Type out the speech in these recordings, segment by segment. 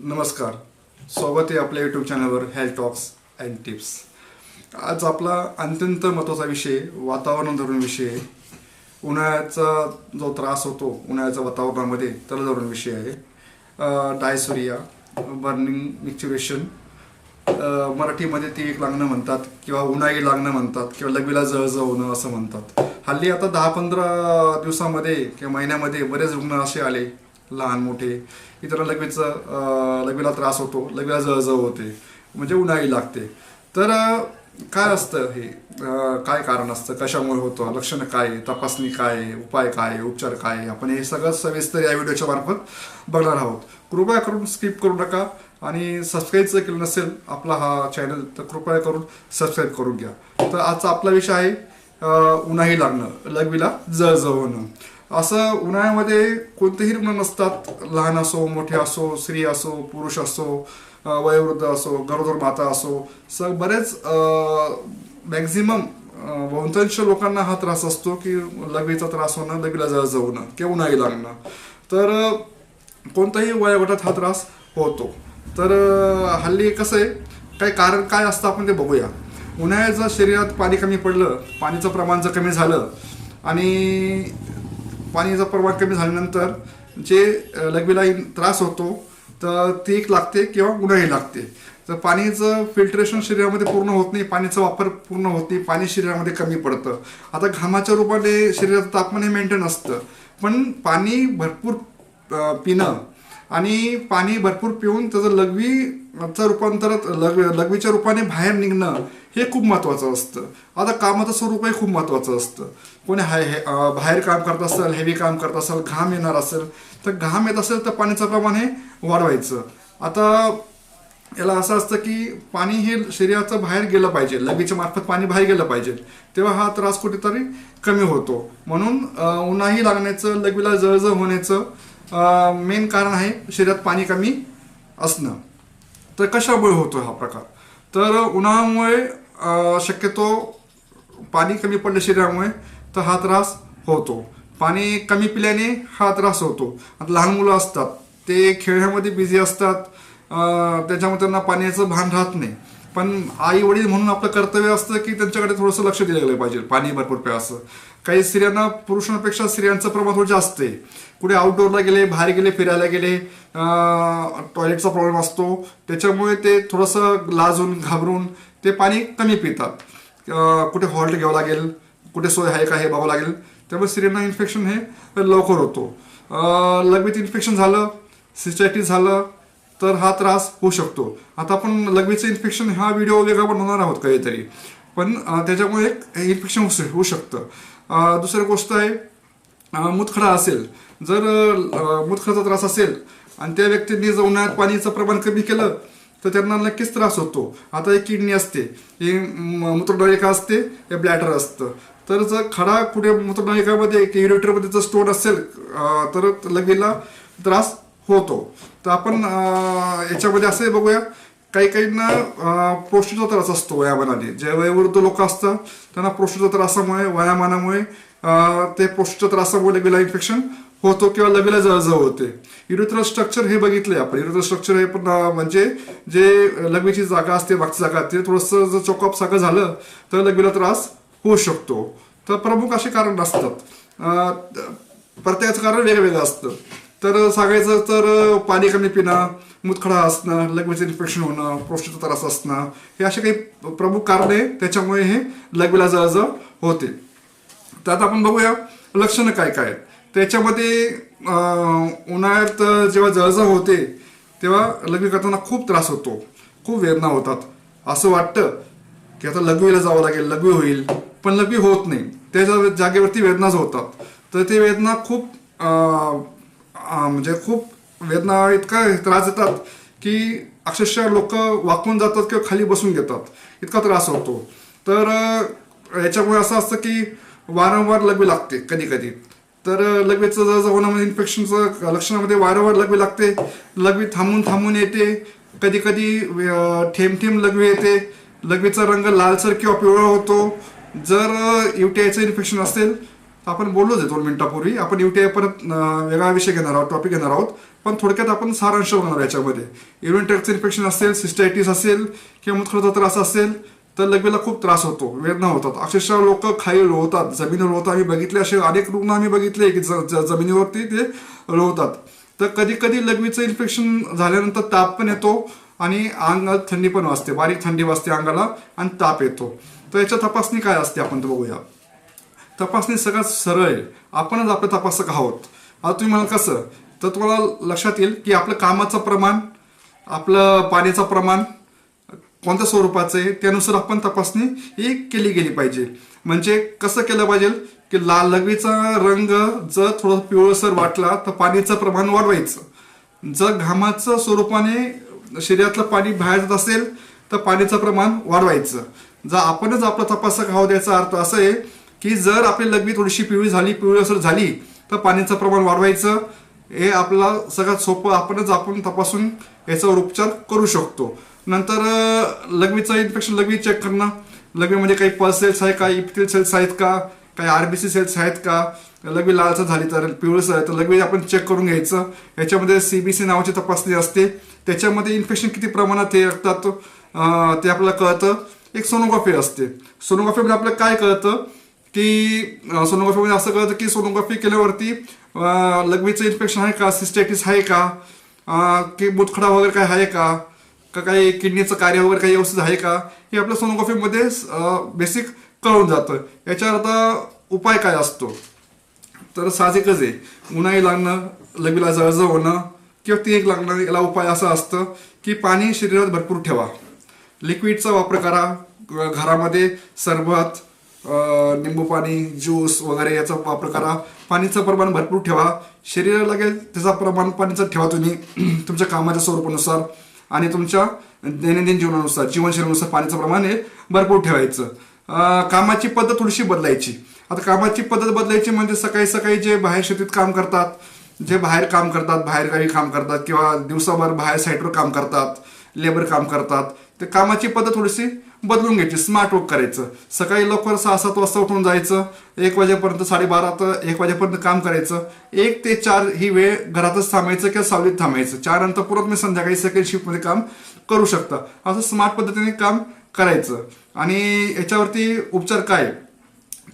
नमस्कार. स्वागत आहे आपल्या यूट्यूब चॅनलवर हेल्थ टॉक्स अँड टिप्स आज आपला अत्यंत महत्त्वाचा विषय वातावरण धरून विषय आहे. उन्हाळ्याचा जो त्रास होतो उन्हाळ्याच्या वातावरणामध्ये त्याला धरून विषय आहे. डायसोरिया बर्निंग मिक्च्युरेशन मराठीमध्ये ती एक लागणं म्हणतात किंवा उन्हाळी लागणं म्हणतात किंवा लघवीला जळजळ होणं असं म्हणतात. हल्ली आता दहा पंधरा दिवसामध्ये किंवा महिन्यामध्ये बरेच रुग्ण असे आले लहान मोठे इतर त्याला लघवीला त्रास होतो लघवीला जळजळ होते म्हणजे उन्हाळी लागते. तर काय असतं हे? काय कारण असतं? कशामुळे होतं? लक्षणं काय? तपासणी काय? उपाय काय? उपचार काय? आपण हे सगळं सविस्तर या व्हिडिओच्या मार्फत बघणार आहोत. कृपया करून स्किप करू नका आणि सबस्क्राईब जर केलं नसेल आपला हा चॅनल तर कृपया करून सबस्क्राईब करून घ्या. तर आजचा आपला विषय आहे उन्हाही उन्हाळी लागणं लघवीला जळजळ होणं. असं उन्हाळ्यामध्ये कोणतेही रुग्ण नसतात. लहान असो मोठे असो स्त्री असो पुरुष असो वयोवृद्ध असो गरोदर माता असो स बरेच मॅक्झिमम बहुतांश लोकांना हा त्रास असतो की लघवीचा त्रास होणं लघवीला जा जाऊन किंवा उन्हाळी लागणं. तर कोणत्याही वयोगटात हा त्रास होतो. तर हल्ली कसं आहे काय कारण काय असतं आपण ते बघूया. उन्हाळ्यात जर शरीरात पाणी कमी पडलं पाणीचं प्रमाण जर कमी झालं आणि पाणीचा प्रमाण कमी झाल्यानंतर जे लघवीला त्रास होतो तर ती एक लागते किंवा गुन्हाही लागते. तर पाणीचं फिल्ट्रेशन शरीरामध्ये पूर्ण होत नाही पाण्याचा वापर पूर्ण होत नाही पाणी शरीरामध्ये कमी पडतं. आता घामाच्या रूपाने शरीराचं तापमान हे मेंटेन असतं. पण पाणी भरपूर पिणं आणि पाणी भरपूर पिऊन त्याचं लघवीचं रूपांतर लग लघवीच्या रूपाने बाहेर निघणं हे खूप महत्त्वाचं असतं. आता कामाचं स्वरूपही खूप महत्त्वाचं असतं. कोणी हाय हे बाहेर काम करत असेल हेवी काम करत असेल घाम येणार असेल तर घाम येत असेल तर पाण्याचं प्रमाण हे वाढवायचं. आता याला असं असतं की पाणी हे शरीराचं बाहेर गेलं पाहिजे लगेच्या मार्फत पाणी बाहेर गेलं पाहिजे तेव्हा हा त्रास कुठेतरी कमी होतो. म्हणून उन्हाही लागण्याचं लघवीला जळजळ होण्याचं मेन कारण आहे शरीरात पाणी कमी असणं. तर कशामुळे होतो हा प्रकार? तर उन्हाळ्यामुळे शक्यतो पाणी कमी पडलं शरीरामुळे तर हा त्रास होतो. पाणी कमी पिल्याने हा त्रास होतो. आता लहान मुलं असतात ते खेळण्यामध्ये बिझी असतात त्याच्यामुळे त्यांना पाण्याचं भान राहत नाही. पण आई वडील म्हणून आपलं कर्तव्य असतं की त्यांच्याकडे थोडंसं लक्ष दिलं गेलं पाहिजे. पाणी भरपूर प्या असं. काही स्त्रियांना पुरुषांपेक्षा स्त्रियांचं प्रमाण थोडं जास्त आहे. कुठे आउटडोअरला गेले बाहेर गेले फिरायला गेले टॉयलेटचा प्रॉब्लेम असतो. त्याच्यामुळे ते थोडंसं लाजून घाबरून ते पाणी कमी पितात. कुठे हॉल्ट घ्यावं लागेल कुठे सोय आहे का हे बघावं लागेल. त्यामुळे स्त्रियांना इन्फेक्शन हे लवकर होतो. लगबीत इन्फेक्शन झालं सिस्टायटिस झालं तर हा त्रास होऊ शकतो. आता आपण लघवीचं इन्फेक्शन हा व्हिडिओ वेगळा बनवणार आहोत काहीतरी. पण त्याच्यामुळे एक इन्फेक्शन होऊ होऊ शकतं. दुसरी गोष्ट आहे मुतखडा मूतखडा असेल. जर मुतखडाचा त्रास असेल आणि त्या व्यक्तींनी जर उन्हाळ्यात पाणीचं प्रमाण कमी केलं तर त्यांना नक्कीच त्रास होतो. आता एक किडनी असते. ही म- मूत्रनलिका असते हे ब्लॅडर असतं. तर जर खडा कुठे मूत्रनलिकामध्ये युरेटरमध्ये जर स्टोन असेल तर लगेला त्रास होतो. तर आपण याच्यामध्ये असंही बघूया काही काहींना प्रोस्टेटचा त्रास असतो वयामानाने. जे वयोवृद्ध लोक असतात त्यांना प्रोस्टेटच्या त्रासामुळे वयामानामुळे ते प्रोस्टेटच्या त्रासामुळे लगेला इन्फेक्शन होतो किंवा लगेला जळजळ होते. युरिथ्रल स्ट्रक्चर हे बघितले आपण. युरिथ्रल स्ट्रक्चर हे पण म्हणजे जे लघवीची जागा असते मागची जागा ते थोडंसं जर चोकअप सगळं झालं तर लघवीला त्रास होऊ शकतो. तर प्रमुख असे कारण असतात. प्रत्येकाचं कारण वेगवेगळं वेगळं असतं. तर सांगायचं तर पाणी कमी पिणं मुतखडा असणं लघवीचं इन्फेक्शन होणं प्रोस्टेटचा त्रास असणं हे असे काही प्रमुख कारणे त्याच्यामुळे हे लघवीला जळजळ होते. तर आता आपण बघूया लक्षणं काय काय त्याच्यामध्ये उन्हाळ्यात जेव्हा जळजळ होते तेव्हा लघवी करताना खूप त्रास होतो. खूप वेदना होतात. असं वाटतं की आता लघवीला जावं लागेल लघवी होईल. पण लघवी होत नाही. त्याच्या जागेवरती वेदनाच होतात. तर ते वेदना खूप म्हणजे खूप वेदना इतका त्रास देतात की अक्षरशः लोक वाकून जातात किंवा खाली बसून घेतात. इतका त्रास होतो. तर याच्यामुळे असं असतं की वारंवार लघवी लागते कधी कधी तर लघवीचं जर होणं म्हणजे इन्फेक्शनचं लक्षणामध्ये वारंवार लघवी लागते. लघवी थांबून थांबून येते. कधी कधी थेंब थेंब लघवी येते. लघवीचा रंग लालसर किंवा पिवळा होतो. जर युटीआयचं इन्फेक्शन असेल आपण बोललोच आहे दोन मिनिटापूर्वी. आपण युटीआय परत वेगळा विषय घेणार आहोत टॉपिक घेणार आहोत. पण थोडक्यात आपण सारांश बघणार याच्यामध्ये. युरिन इन्फेक्शन असेल सिस्टायटिस असेल किंवा मूत्रचा त्रास असेल तर लघवीला खूप त्रास होतो वेदना होतात. अक्षरशः लोक खाली लोळतात जमिनीवर लोळतात. आम्ही बघितले असे अनेक रुग्ण आम्ही बघितले की ज- ज- जमिनीवरती ते लोळतात. तर कधी कधी लघवीचं इन्फेक्शन झाल्यानंतर ताप पण येतो आणि अंगात थंडी पण वाजते बारीक थंडी वाजते अंगाला आणि ताप येतो. तर याच्या तपासणी काय असते आपण तर बघूया. तपासणी सगळ्यात सरळ आहे. आपणच आपलं तपासक आहोत. आता तुम्ही म्हणाल कसं? तर तुम्हाला लक्षात येईल की आपलं कामाचं प्रमाण आपलं पाण्याचं प्रमाण कोणत्या स्वरूपाचं आहे त्यानुसार आपण तपासणी ही केली गेली पाहिजे. म्हणजे कसं केलं पाहिजे? की लाल लघवीचा रंग जर थोडं पिवळसर वाटला तर पाण्याचं प्रमाण वाढवायचं. जर घामाचं स्वरूपाने शरीरातलं पाणी बाहेर जात असेल तर पाण्याचं प्रमाण वाढवायचं. जर आपणच आपला तपासक आहोत द्यायचा अर्थ असं आहे की जर आपली लघवी थोडीशी पिवळी झाली पिवळीसर झाली तर पाण्याचं प्रमाण वाढवायचं. हे आपला सगळ्यात सोपं आपणच आपण तपासून याच्यावर उपचार करू शकतो. नंतर लघवीचं इन्फेक्शन लघवी चेक करणं. लघवीमध्ये म्हणजे काही पल्स सेल्स आहे का इप्थिल सेल्स आहेत का काही आरबीसी सेल्स आहेत का लघवी लालचं झाली तर पिवळसर आहे तर लघवी आपण चेक करून घ्यायचं. याच्यामध्ये सीबीसी नावाची तपासणी असते. त्याच्यामध्ये इन्फेक्शन किती प्रमाणात हे असतात ते आपल्याला कळतं. एक सोनोग्राफी असते. सोनोग्राफीमध्ये आपल्याला काय कळतं? की सोनोग्राफीमध्ये असं कळतं की सोनोग्राफी केल्यावरती लघवीचं इन्फेक्शन आहे का? सिस्टॅटिस आहे का? की मुतखडा वगैरे काय आहे का? का काही किडनीचं कार्य वगैरे काही व्यवस्थित आहे का? हे आपल्या सोनोग्राफीमध्ये बेसिक कळून जातं. याच्यावर आता उपाय काय असतो? तर साहजिकच आहे. उन्हाळी लागणं लघवीला जळजळ होणं किंवा ती एक लागणं याला उपाय असं असतं की पाणी शरीरात भरपूर ठेवा. लिक्विडचा वापर करा. घरामध्ये सरबत निंबू पाणी ज्यूस वगैरे याचा वापर करा. पाणीचं प्रमाण भरपूर ठेवा. शरीराला लागेल त्याचा प्रमाण पाणीचं ठेवा तुम्ही. तुमच्या कामाच्या स्वरूपानुसार आणि तुमच्या दैनंदिन जीवनानुसार जीवनशैलीनुसार पाण्याचं प्रमाण हे भरपूर ठेवायचं. कामाची पद्धत थोडीशी बदलायची. आता कामाची पद्धत बदलायची म्हणजे सकाळी सकाळी जे बाहेर शेतीत काम करतात जे बाहेर काम करतात बाहेर गावी काम करतात किंवा दिवसाभर बाहेर साईटवर काम करतात लेबर काम करतात ते कामाची पद्धत थोडीशी बदलून घ्यायची. स्मार्ट वर्क करायचं. सकाळी लवकर सहा सात वाजता उठून जायचं. एक वाजेपर्यंत साडेबारा तर एक वाजेपर्यंत काम करायचं. एक ते चार ही वेळ घरातच थांबायचं किंवा सावलीत थांबायचं. चार नंतर परत मी संध्याकाळी सेकंड शिफ्टमध्ये काम करू शकता. असं स्मार्ट पद्धतीने काम करायचं. आणि याच्यावरती उपचार काय?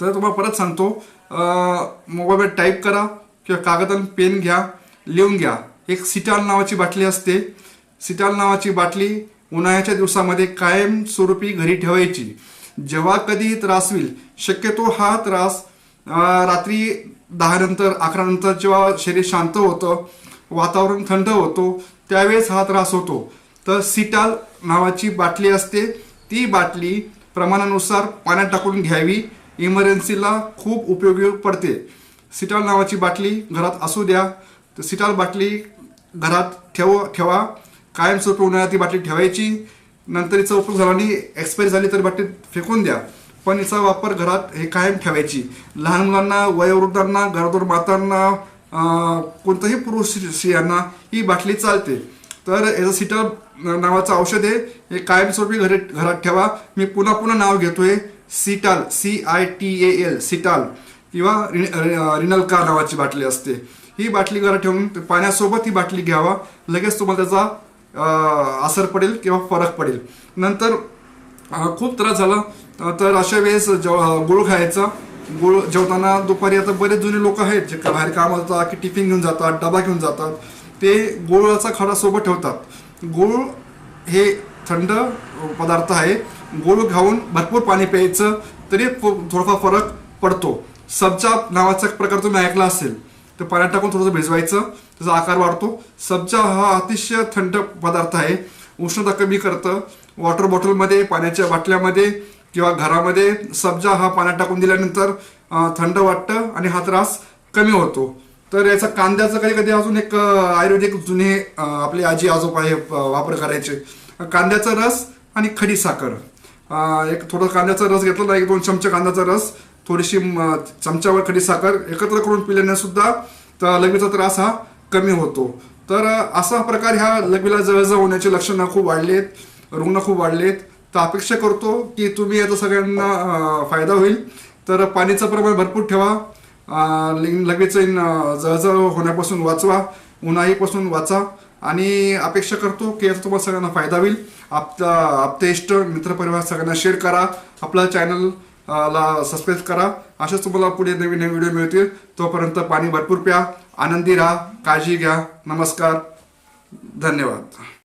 तर तुम्हाला परत सांगतो. मोबाईलवर टाईप करा किंवा कागद आणि पेन घ्या लिहून घ्या. एक सिटाल नावाची बाटली असते. सिटाल नावाची बाटली उन्हाळ्याच्या दिवसामध्ये कायमस्वरूपी घरी ठेवायची. जेव्हा कधी त्रास होईल शक्यतो हा त्रास रात्री दहा नंतर अकरा नंतर जेव्हा शरीर शांत होतं वातावरण थंड होतो त्यावेळेस हा त्रास होतो. तर सिटाल नावाची बाटली असते. ती बाटली प्रमाणानुसार पाण्यात टाकून घ्यावी. इमर्जन्सीला खूप उपयोगी पडते. सिटाल नावाची बाटली घरात असू द्या. तर सिटाल बाटली घरात ठेव ठेवा. कायमस्वरूपी उन्हाळ्यात ती बाटली ठेवायची. नंतर हिचा उपयोग झाला आणि एक्सपायरी झाली तर बाटली फेकून द्या. पण हिचा वापर घरात हे कायम ठेवायची. लहान मुलांना वयोवृद्धांना घरातून मातांना अं, कोणत्याही पुरुष स्त्रियांना ही बाटली चालते. तर याचं सिटर नावाचं औषध आहे. हे कायमस्वरूपी घरी घरात ठेवा. मी पुन्हा पुन्हा नाव घेतोय. Cital C I T A L Cital. किंवा रिन- नावाची बाटली असते. ही बाटली घरात ठेवून पाण्यासोबत ही बाटली घ्यावा. लगेच तुम्हाला त्याचा असर पडेल किंवा फरक पडेल. नंतर खूप त्रास झाला. तर अशा वेळेस जेव गुळ खायचा गुळ जेवताना दुपारी आता बरेच जुने लोक आहेत जे का- बाहेर काम जातात की टिफिन घेऊन जातात डबा घेऊन जातात ते गुळाचा खडा सोबत ठेवतात. गुळ हे थंड पदार्थ आहे. गुळ घाऊन भरपूर पाणी प्यायचं तरी थोडाफार फरक पडतो. सब्जा नावाचा प्रकार तुम्ही ऐकला असेल. तर पाण्यात टाकून थोडंसं भिजवायचं. त्याचा आकार वाढतो. सब्जा हा अतिशय थंड पदार्थ आहे. उष्णता कमी करतं. वॉटर बॉटलमध्ये पाण्याच्या बाटल्यामध्ये किंवा घरामध्ये सब्जा हा पाण्यात टाकून दिल्यानंतर थंड वाटतं आणि हा त्रास कमी होतो. तर याचा कांद्याचं कधी कधी अजून एक आयुर्वेदिक जुने आपले आजी आजोबा हे वापर करायचे. कांद्याचा रस आणि खडी साखर. एक थोडं कांद्याचा रस घेतला एक दोन चमचे कांद्याचा रस. थोडीशी म, चमच्यावर खडी साखर एकत्र करून पिल्याने सुद्धा तर लघवीचा त्रास हा कमी होतो. तर असा प्रकार ह्या लघवीला जळजळ होण्याची लक्षणं खूप वाढलेत आहेत रुग्ण खूप वाढलेत. तर अपेक्षा करतो की तुम्ही याचा सगळ्यांना फायदा होईल. तर पाणीचं प्रमाण भरपूर ठेवा. लघवीचं जळजळ होण्यापासून वाचवा. उन्हाळीपासून वाचा. आणि अपेक्षा करतो की याचा तुम्हाला सगळ्यांना फायदा होईल. आपला आपते इष्ट मित्रपरिवार सगळ्यांना शेअर करा. आपला चॅनल ला सबस्क्राईब करा. अशाच तुम्हाला पुढे नवीन नवीन व्हिडिओ मिळतील. तोपर्यंत पाणी भरपूर प्या. आनंदी राहा. काळजी घ्या. नमस्कार. धन्यवाद.